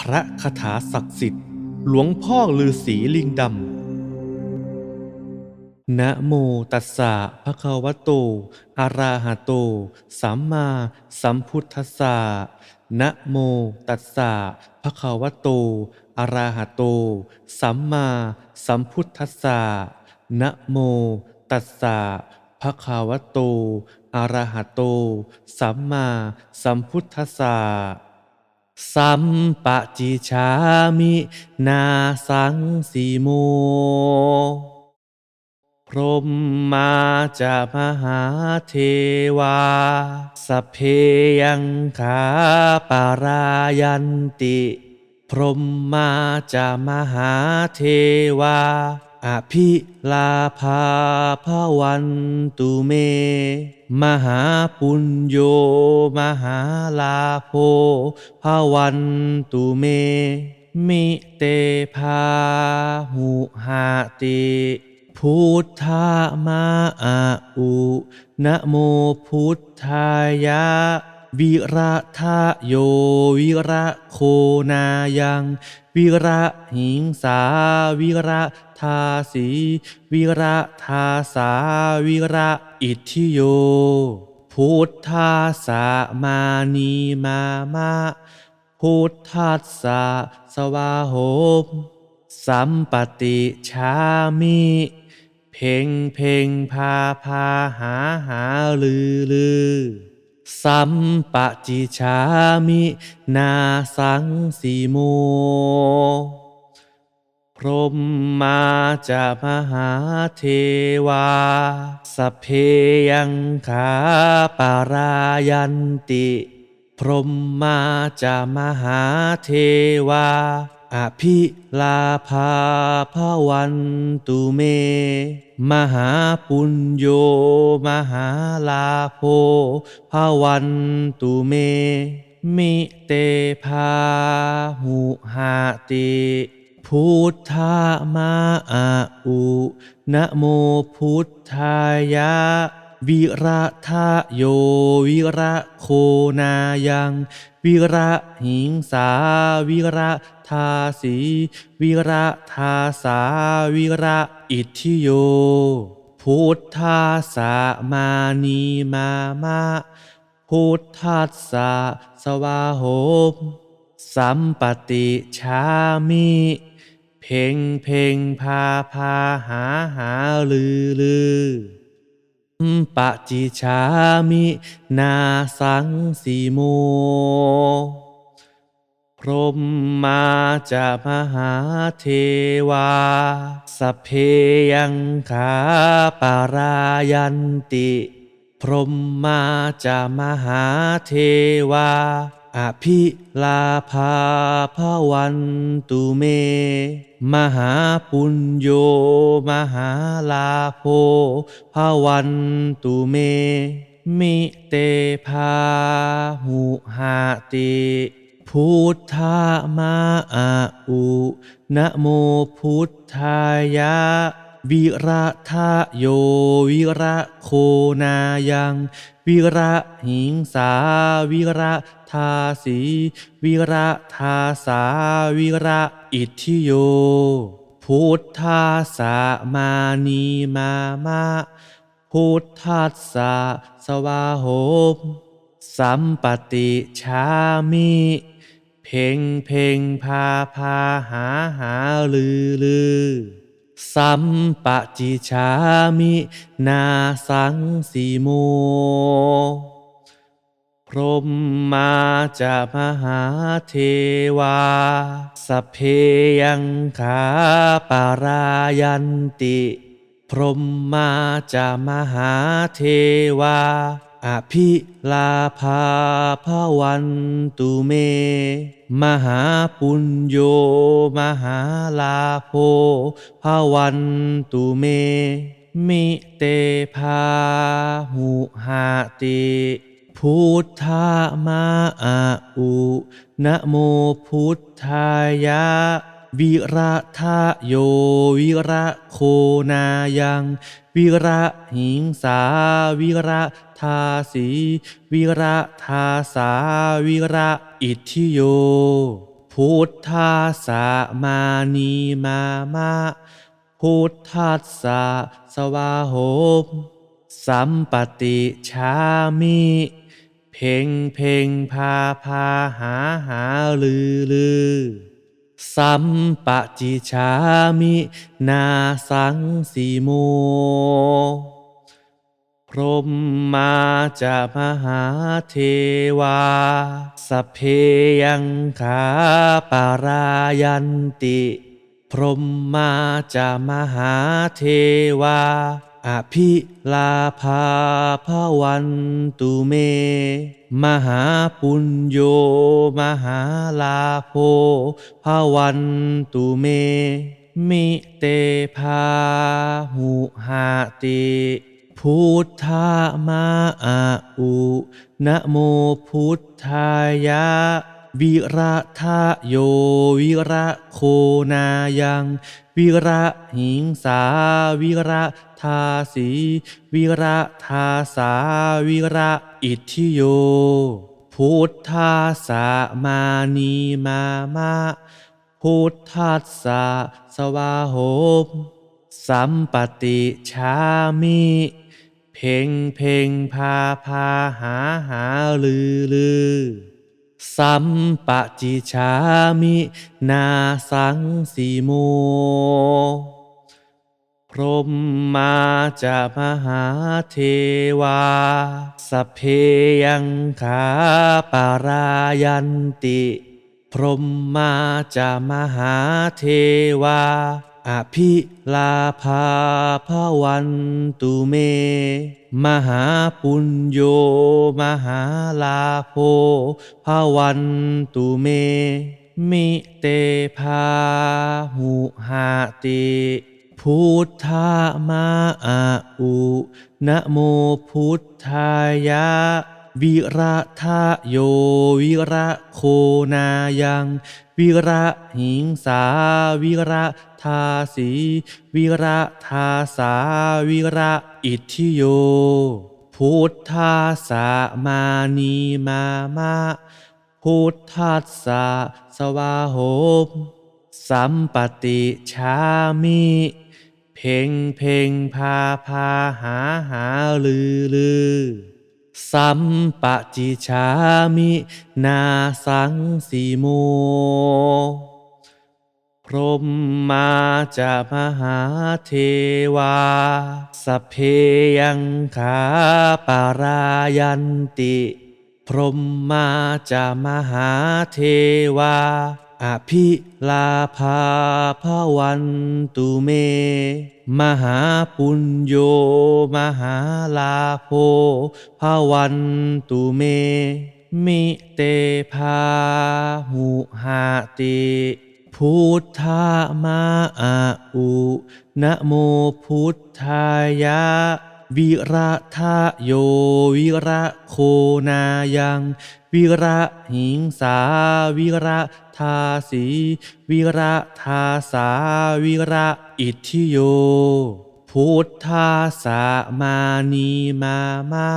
พระคาถาศักดิ์สิทธิ์ หลวงพ่อฤาษีลิงดำ นะโมตัสสะภะคะวะโต อะระหะโต สัมมาสัมพุทธัสสะ นะโมตัสสะภะคะวะโต อะระหะโต สัมมาสัมพุทธัสสะ นะโมตัสสะภะคะวะโต อะระหะโต สัมมาสัมพุทธัสสะ สัมปะจิชามิ นาสังสีโม พรหมมาจะมหาเทวา สเพยังขาปารายันติ พรหมมาจะมหาเทวา อภิลาภาพวันตุเม มหาปุญโยมหาลาโภภวันตุเม มิเตภาหุหาติพุทธามาอาอุนะโมพุทธายะ วิระทะโยวิระโคนายัง วิระหิงสาวิระ ทาสีวิระทาสาวิระอิทธิโย พุทธาสามานีมามะพุทธัสสะสวาโหมสัมปติชามิ เพ่งเพ่งพาพาหาหาลือลือ สัมปะจิชามิ นาสังสีโม พรหมมาจะมหาเทวา สเพยังขาปารายันติ พรหมมาจะมหาเทวา อภิลาภาพวันตุเม มหาปุญโยมหาลาโภภวันตุเม มิเตภาหุหาติ พุทธามาอาอุนะโมพุทธายะ วิระทะโยวิระโคนายัง วิระหิงสา วิระทาสีวิระทาสา วิระอิทธิโย พุทธาสามานีมามะพุทธัสสะสวาโหมสัมปติชามิ พ่งเพ่งพาพาหาหาลือลือปะจิชามินาสังสีโม พรหมมาจะมหาเทวา สเพยังขาปารายันติ พรหมมาจะมหาเทวา อภิลาภาพวันตุเม มหาปุญโยมหาลาโภภวันตุเม มิเตภาหุหาติพุทธามาอาอุนะโมพุทธายะ วิระทะโยวิระโคนายัง วิระหิงสา วิระทาสี วิระทาสา วิระอิทธิโย พุทธาสามานีมามะพุทธัสสะสวาโหมสัมปติชามิเพ่งเพ่งพาพาหาหาลือลือ สัมปะจิชามิ นาสังสีโม พรหมมาจะมหาเทวา สเพยังขาปารายันติ พรหมมาจะมหาเทวาอภิลาภาพวันตุเม มหาปุญโย มหาลาโภภวันตุเม มิเตภาหุหาติพุทธามาอาอุนะโมพุทธายะ วิระทะโย วิระโคนายัง วิระหิงสา วิระทาสี วิระทาสา วิระอิทธิโย พุทธาสะมานีมามะพุทธัสสะสวาโหมสัมปติชามิ เพ่งเพ่งพาพาหาหาลือลือ สัมปะจิชามิ นาสังสีโม พรหมมาจะมหาเทวา สเพยังขาปารายันติ พรหมมาจะมหาเทวา อภิลาภาพวันตุเม มหาปุญโยมหาลาโภพวันตุเม มิเตภาหุหาติพุทธามาอาอุนะโมพุทธายะ วิระทะโยวิระโคนายัง วิระหิงสา วิระทาสีวิระทาสา วิระอิทธิโย พุทธาสะมานีมามะพุทธัสสะสวาโหมสัมปติชามิเพ่งเพ่งพาพาหาหาลือลือ สัมปะจิชามิ นาสังสีโม พรหมมาจะมหาเทวา สเพยังขาปารายันติ พรหมมาจะมหาเทวา อภิลาภาพวันตุเม มหาปุญโย มหาลาโภพวันตุเม มิเตภาหุหาติพุทธามาอาอุนะโมพุทธายะ วิระทะโยวิระโคนายัง วิระหิงสา วิระทาสีวิระทาสา วิระอิทธิโย พุทธาสะมานีมามะพุทธัสสะสวาโหมสัมปติชามิเพ่งเพ่งพาพาหาหาลือลือ สัมปะจิชามิ นาสังสีโม พรหมมาจะมหาเทวา สเพยังขาปารายันติ พรหมมาจะมหาเทวา อภิลาภาพวันตุเม มหาปุญโย มหาลาโภพวันตุเม มิเตภาหุหาติพุทธามาอาอุนะโมพุทธายะ วิระทะโยวิระโคนายัง วิระหิงสา วิระทาสี วิระทาสา วิระอิทธิโย พุทธาสะมานีมามะ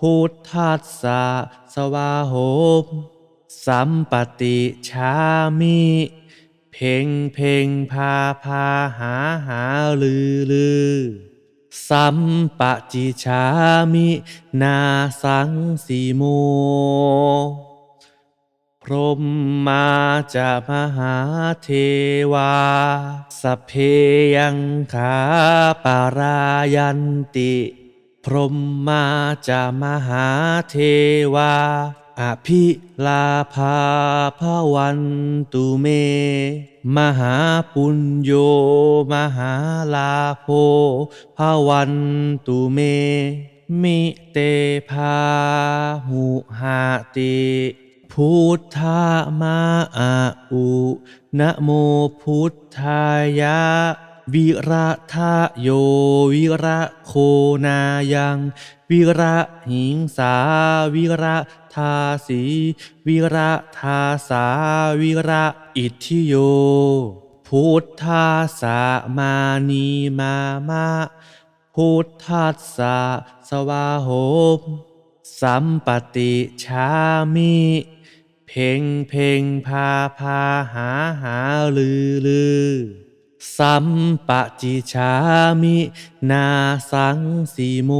พุทธัสสะสวาโหมสัมปติชามิเพ่งเพ่งพาพาหาหาลือลือ สัมปะจิชามิ นาสังสีโม พรหมมาจะมหาเทวา สเพยังขาปารายันติ พรหมมาจะมหาเทวา อภิลาภาพวันตุเม มหาปุญโย มหาลาโภพวันตุเม มิเตภาหุหาติพุทธามาอาอุนะโมพุทธายะ วิระทะโยวิระโคนายัง วิระหิงสา วิระทาสีวิระทาสา วิระอิทธิโย พุทธาสะมานีมามะพุทธัสสะสวาโหมสัมปติชามิเพ่งเพ่งพาพาหาหาลือลือ สัมปะจิชามิ นาสังสีโม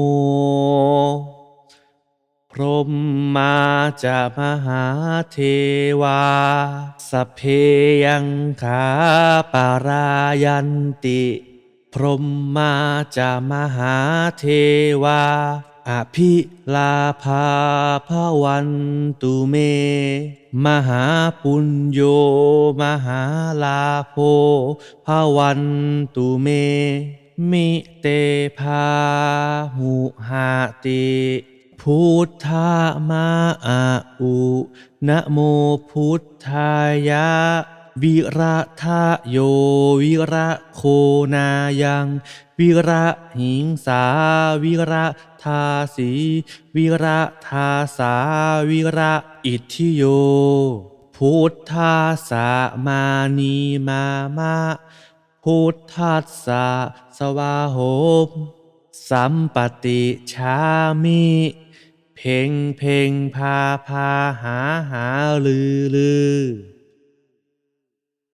พรหมมาจะมหาเทวา สเพยังขาปารายันติ พรหมมาจะมหาเทวา อภิลาภาพวันตุเม มหาปุญโยมหาลาโภพวันตุเม มิเตภาหุหาติพุทธามาอาอุนะโมพุทธายะ วิระทะโยวิระโคนายัง วิระหิงสาวิระ ทาสีวิระทาสาวิระอิทธิโย พุทธาสามานีมามะพุทธัสสะสวาโหมสัมปติชามิ เพ่งเพ่งพาพาหาหาลือลือ